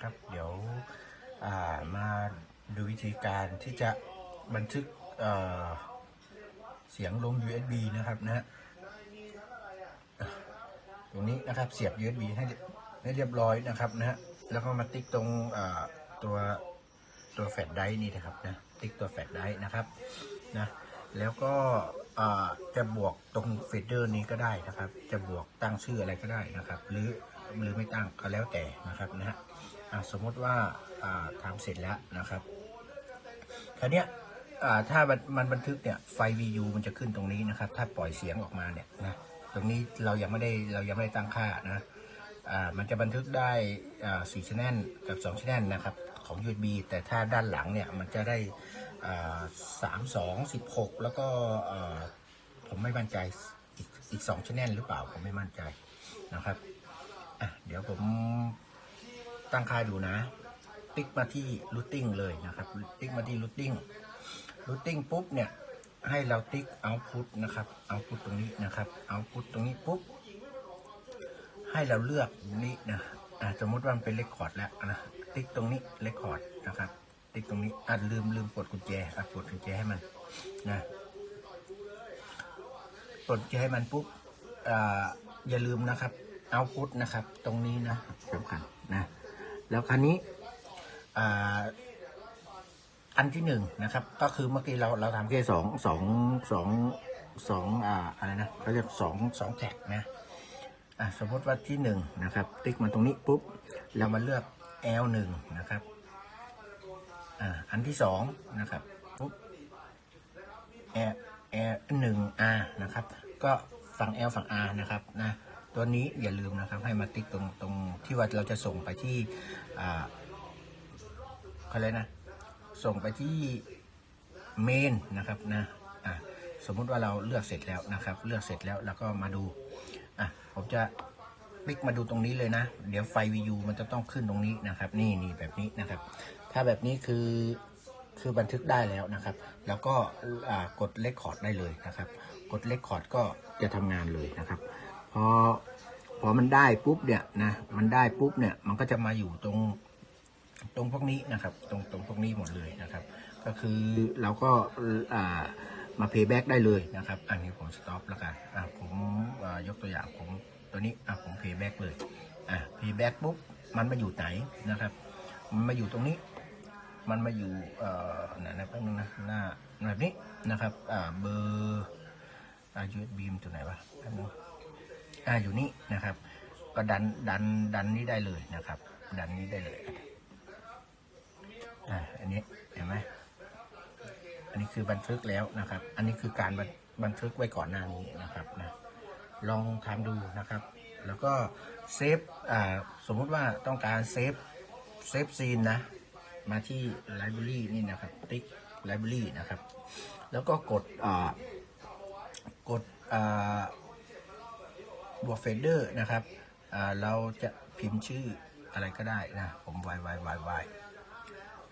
นะครับ เดี๋ยวมาดูวิธีการที่จะบันทึกเเสียงลง USB นะครับนะฮะตรงนี้นะครับเสียบ USB ให้ให้เรียบร้อยนะครับนะฮะแล้วก็มาติ๊กตรงตัวตัวแฟลชไดร์นี่นะครับนะติ๊กตัวแฟลชไดร์นะครับนะแล้วก็จะบวกตรงเฟดเดอร์นี้ก็ได้นะครับ จะบวกตั้งชื่ออะไรก็ได้นะครับ หรือหรือไม่ตั้งก็แล้วแต่นะครับนะฮะ สมมติว่าอ่าทำเสร็จแล้วนะครับคราวนี้อ่าถ้ามันบันทึกเนี่ยไฟ VU มันจะขึ้นตรงนี้นะครับ ถ้าปล่อยเสียงออกมาเนี่ยนะตรงนี้เรายังไม่ได้เรายังไม่ได้ตั้งค่านะอ่ามันจะบันทึกได้อ่าสี่ชแนลกับสองชแนลนะครับของ USB แต่ถ้าด้านหลังเนี่ยมันจะได้อ่าสามสองสิบหกแล้วก็อ่าผมไม่มั่นใจอีกสองชแนลหรือเปล่าผมไม่มั่นใจนะครับอะเดี๋ยวผม ตั้งค่าดูนะ ติ๊กมาที่ routing เลยนะครับ ติ๊กมาที่ routing routing ปุ๊บเนี่ย ให้เราติ๊ก output นะครับ output ตรงนี้นะครับ output ตรงนี้ปุ๊บ ให้เราเลือกนี้นะสมมติว่ามันเป็น record แล้วนะ ติ๊กตรงนี้ record นะครับ ติ๊กตรงนี้อ่าลืมลืมกดกุญแจอะกดกุญแจให้มันนะกดกุญแจให้มันปุ๊บอ่าอย่าลืมนะครับ output นะครับ ตรงนี้นะสำคัญนะ แล้วคราวนี้ออันที่หนึ่งนะครับ ก็คือเมื่อกี้เราเราทำแค่สองสองสองสองอ่าอะไรนะเขาเรียกสองสองแท็กนะอะสมมติว่าที่หนึ่งนะครับ ติ๊กมาตรงนี้ปุ๊บเรามาเลือก L หนึ่งนะครับอ่าอันที่สองนะครับปุ๊บ L L หนึ่ง R นะครับ ก็ฝั่ง L ฝั่ง R นะครับนะ ตัวนี้อย่าลืมนะครับให้มาติ๊กตรงตรงที่ว่าเราจะส่งไปที่เขาเลยนะ ส่งไปที่เมนนะครับนะอะสมมุติว่าเราเลือกเสร็จแล้วนะครับ เลือกเสร็จแล้วเราก็มาดูอะผมจะคลิกมาดูตรงนี้เลยนะ เดี๋ยวไฟ VU มันจะต้องขึ้นตรงนี้นะครับ นี่นี่แบบนี้นะครับ ถ้าแบบนี้คือคือบันทึกได้แล้วนะครับ แล้วก็กดเลคคอร์ดได้เลยนะครับ กดเลคคอร์ดก็จะทำงานเลยนะครับ พอพอมันได้ปุ๊บเนี่ยนะมันได้ปุ๊บเนี่ยมันก็จะมาอยู่ตรงตรงพวกนี้นะครับ ตรงตรงพวกนี้หมดเลยนะครับ ก็คือเราก็อ่ามา payback ได้เลยนะครับ อันนี้ผม stop แล้วกันอะผมายกตัวอย่างผมตัวนี้อะผม payback เลยอะ payback ปุ๊บมันมาอยู่ไหนนะครับ มันมาอยู่ตรงนี้ มันมาอยู่เอ่อไหนนะแป๊บนึงนะหน้าแบบนี้นะครับอ่าเบอร์อา USB มันตัวไหนวะแป๊บนึง อ่าอยู่นี่นะครับ ก็ดันดันดันนี้ได้เลยนะครับ ดันนี้ได้เลยอ่าอันนี้เห็นไหมอันนี้คือบันทึกแล้วนะครับ อันนี้คือการบันบันทึกไว้ก่อนหน้านี้นะครับนะลองทำดูนะครับ แล้วก็เซฟอ่าสมมุติว่าต้องการเซฟเซฟซีนนะ มาที่ไลบรารีนี่นะครับติ๊กไลบรารีนะครับ แล้วก็กดอ่ากดอ่า บวกเฟเดอร์นะครับเราจะพิมพ์ชื่ออะไรก็ได้นะ ผม y y y y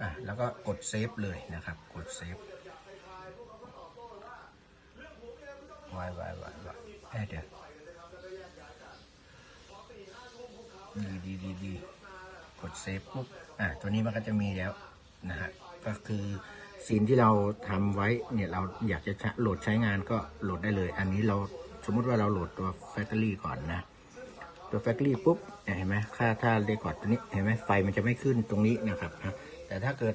อะแล้วก็กดเซฟเลยนะครับ กดเซฟ y y y y แค่เดียวดีดีดีดีกดเซฟปุ๊บอะตัวนี้มันก็จะมีแล้วนะฮะก็คือซีนที่เราทำไว้เนี่ยเราอยากจะโหลดใช้งานก็โหลดได้เลย อันนี้เรา มมติว่าเราโหลดตัว Factory ก่อนนะตัว Factory ปุ๊บเห็นไหมค่าถ้าเรคคอร์ดตัวนี้เห็นไหมไฟมันจะไม่ขึ้นตรงนี้นะครับนะแต่ถ้าเกิด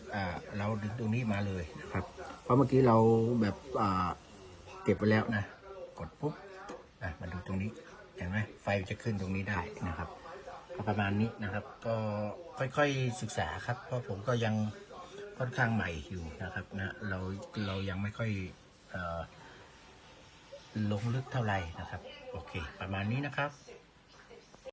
เราดึงตรงนี้มาเลยนะครับ เพราะเมื่อกี้เราแบบเก็บไปแล้วนะ กดปุ๊บอะมาดูตรงนี้เห็นไหมไฟจะขึ้นตรงนี้ได้นะครับประมาณนี้นะครับก็ค่อยๆศึกษาครับ เพราะผมก็ยังค่อนข้างใหม่อยู่นะครับนะเราเรายังไม่ค่อยเอ่อ ลงลึกเท่าไหร่นะครับ โอเค ประมาณนี้นะครับ